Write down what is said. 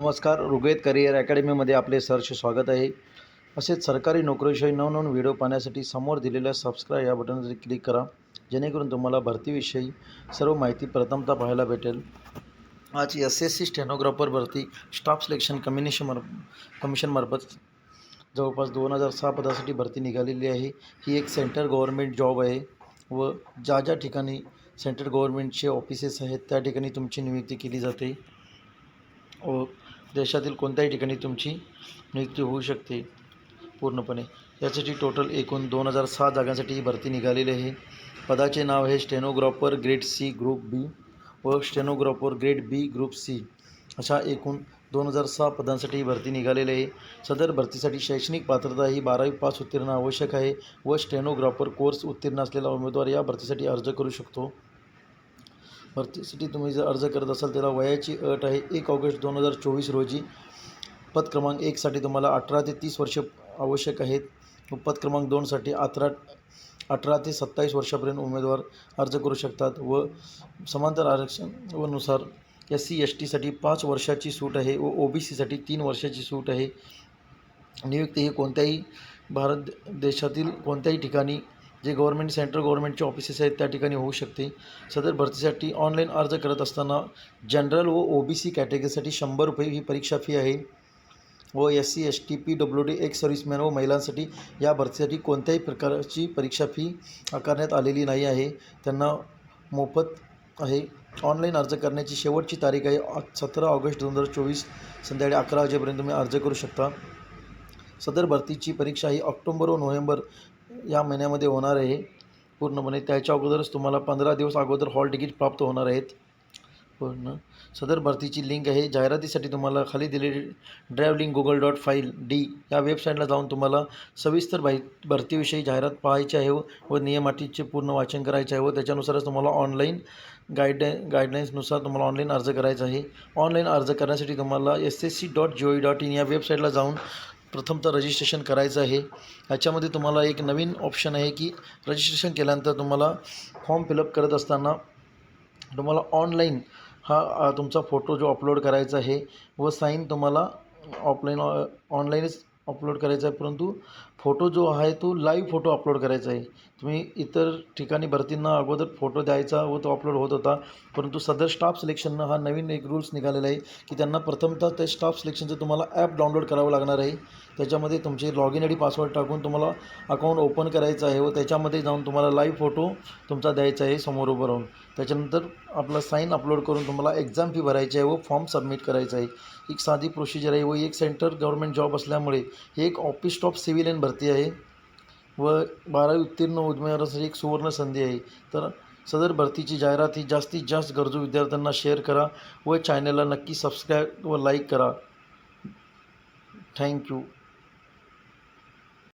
नमस्कार ऋग्वेद करिअर अकॅडमीमध्ये आपले सहर्ष स्वागत आहे. असेच सरकारी नोकरीविषयी नवनवीन व्हिडिओ पाहण्यासाठी समोर दिलेल्या सबस्क्राईब या बटनवर क्लिक करा. जेणेकरून तुम्हाला भरतीविषयी सर्व माहिती प्रथमतः पाहायला भेटेल. आज एस एस सी स्टेनोग्राफर भरती स्टाफ सिलेक्शन कमिशन मार्फ कमिशनमार्फत जवळपास दोन हजार सहा पदासाठी भरती निघालेली आहे. ही एक सेंट्रल गव्हर्मेंट जॉब आहे व ज्या ज्या ठिकाणी सेंट्रल गव्हर्मेंटचे ऑफिसेस आहेत त्या ठिकाणी तुमची नियुक्ती केली जाते. व देशातील कोणत्याही ठिकाणी तुमची नियुक्ती होऊ शकते पूर्णपणे. यासाठी टोटल एकूण दोन हजार सहा जागांसाठी ही भरती निघालेली आहे. पदाचे नाव हे stenographer grade C group B व stenographer grade B group C. अशा एकूण दोन हजार सहा पदांसाठी ही भरती निघालेली आहे. सदर भरतीसाठी शैक्षणिक पात्रता ही बारावी पास उत्तीर्ण आवश्यक आहे व स्टेनोग्राफर कोर्स उत्तीर्ण असलेला उमेदवार या भरतीसाठी अर्ज करू शकतो. भरतीसाठी तुम्ही जर अर्ज करत असाल त्याला वयाची अट आहे एक ऑगस्ट दोन हजार चोवीस रोजी. पद क्रमांक एकसाठी तुम्हाला अठरा ते तीस वर्ष आवश्यक आहेत. व पद क्रमांक दोनसाठी अठरा अठरा ते सत्तावीस वर्षापर्यंत उमेदवार अर्ज करू शकतात व समांतर आरक्षण व नुसार एस सी एस टीसाठी पाच वर्षाची सूट आहे व ओ बी सीसाठी तीन वर्षाची सूट आहे. नियुक्ती ही कोणत्याही भारत देशातील कोणत्याही ठिकाणी जे गव्हर्मेंट सेंट्रल गव्हर्मेंटचे ऑफिसेस आहेत त्या ठिकाणी होऊ शकते. सदर भरतीसाठी ऑनलाईन अर्ज करत असताना जनरल व ओ बी सी कॅटेगरीसाठी शंभर रुपये ही परीक्षा फी आहे. व S C S T P W D ex serviceman व महिलांसाठी या भरतीसाठी कोणत्याही प्रकारची परीक्षा फी आकारण्यात आलेली नाही आहे. त्यांना मोफत आहे. ऑनलाईन अर्ज करण्याची शेवटची तारीख आहे. सतरा ऑगस्ट दोन हजार चोवीस संध्याकाळी अकरा वाजेपर्यंत तुम्ही अर्ज करू शकता. सदर भरतीची परीक्षा ही ऑक्टोंबर व नोव्हेंबर या महिन्यामध्ये होणार आहे. पूर्णपणे त्याच्या अगोदरच तुम्हाला पंधरा दिवस अगोदर हॉल तिकीट प्राप्त होणार आहेत. पूर्ण सदर भरतीची लिंक आहे. जाहिरातीसाठी तुम्हाला खाली दिलेली drive link Google dot file D या वेबसाईटला जाऊन तुम्हाला सविस्तर भाई भरतीविषयी जाहिरात पाहायची आहे व नियमाटीचे पूर्ण वाचन करायचे आहे व त्याच्यानुसारच तुम्हाला ऑनलाईन गाईड गाईडलाईन्सनुसार तुम्हाला ऑनलाईन अर्ज करायचा आहे. ऑनलाईन अर्ज करण्यासाठी तुम्हाला S S C dot G O E dot in या वेबसाईटला जाऊन प्रथमतः रजिस्ट्रेशन करायचं आहे. ह्याच्यामध्ये तुम्हाला एक नवीन ऑप्शन आहे की रजिस्ट्रेशन केल्यानंतर तुम्हाला फॉर्म फिलअप करत असताना तुम्हाला ऑनलाईन हा तुमचा फोटो जो अपलोड करायचा आहे व साईन तुम्हाला ऑफलाईन ऑनलाईनच अपलोड करायचा आहे. परंतु फोटो जो आहे तो लाईव्ह फोटो अपलोड करायचा आहे. तुम्ही इतर ठिकाणी भरतींना अगोदर फोटो द्यायचा व तो अपलोड होत होता. परंतु सदर स्टाफ सिलेक्शननं हा नवीन एक रूल्स निघालेला आहे की त्यांना प्रथमतः ते स्टाफ सिलेक्शनचं तुम्हाला ॲप डाउनलोड करावं लागणार आहे. त्याच्यामध्ये तुमचे log in I D password टाकून तुम्हाला अकाउंट ओपन करायचं आहे व त्याच्यामध्ये जाऊन तुम्हाला लाईव्ह फोटो तुमचा द्यायचा आहे समोर उभं राहून. त्याच्यानंतर आपला साईन अपलोड करून तुम्हाला एक्झाम फी भरायची आहे व फॉर्म सबमिट करायचा आहे. एक साधी प्रोसिजर आहे व एक सेंटर गव्हर्मेंट जॉब असल्यामुळे हे एक ऑफिस स्टॉप सिव्हिलियन भरती आहे व बारावी उत्तीर्ण उमेदवारासाठी एक सुवर्ण संधी आहे. तर सदर भरतीची जाहिरात ही जास्तीत जास्त गरजू विद्यार्थ्यांना शेअर करा व चॅनलला नक्की सबस्क्राईब व लाईक करा. थँक्यू